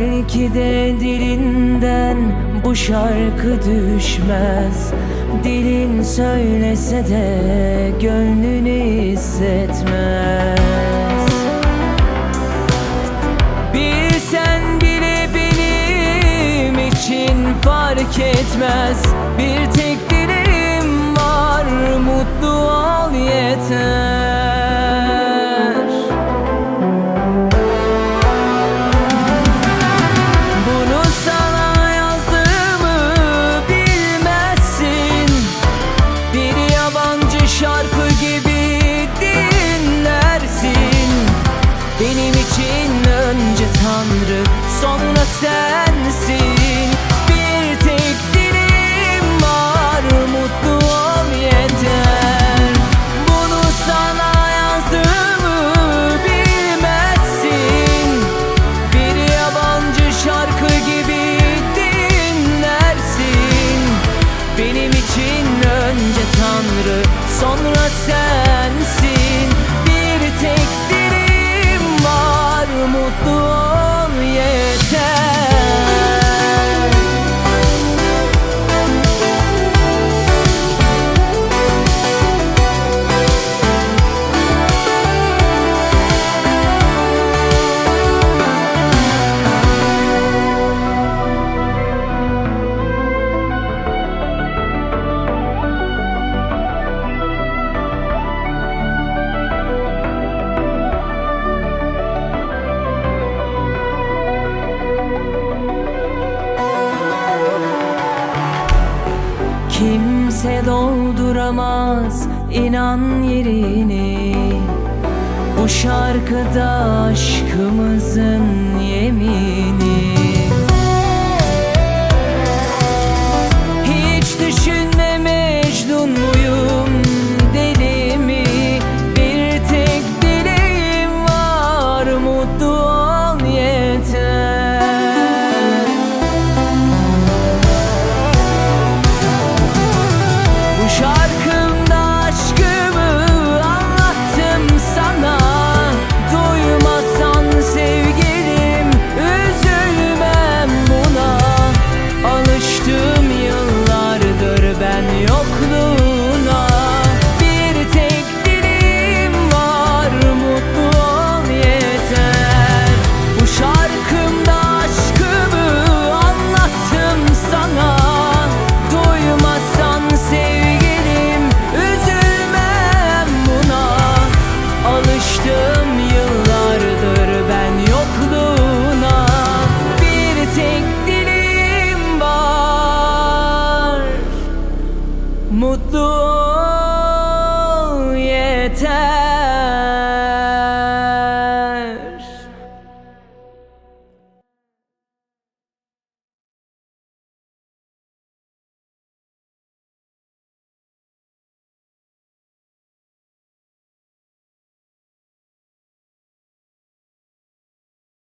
Belki de dilinden bu şarkı düşmez. Dilin söylese de gönlünü hissetmez. Bilsen bile benim için fark etmez. Bir tek dileğim var mutlu ol yeter Kimse dolduramaz inan yerini. Bu şarkıda aşkımızın yemini Mutlu ol yeter.